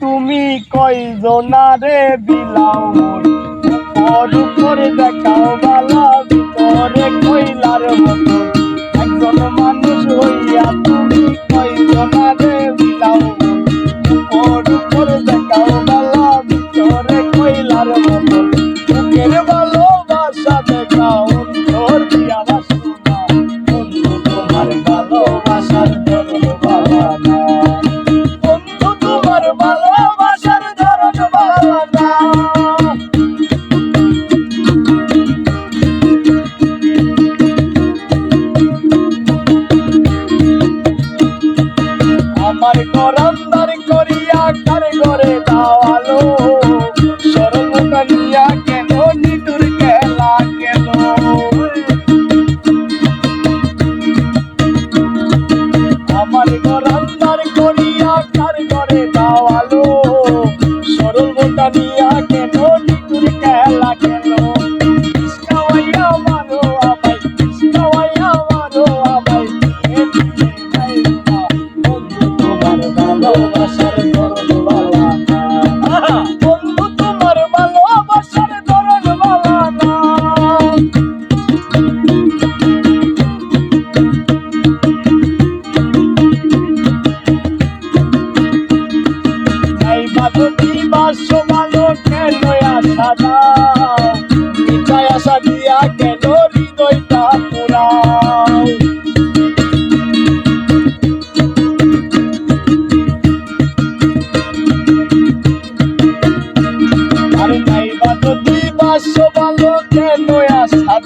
তুমি কয়জনারে বিলাও উপর উপরে দেখাও বালা ভিতরে কইলার মতো। গরন্দার করিয়া কার ঘরে দাওয়ালো? সরল কানিয়া কেন নিটুর খেলা কেন আমার গরন্দার করিয়া কার ঘরে দাওয়ালো? দাও ইচ্ছায় আশা দিয়া কেন হৃদয়টা পুরাও আর নাই বা যদি বাস্য ভালো কেন আশা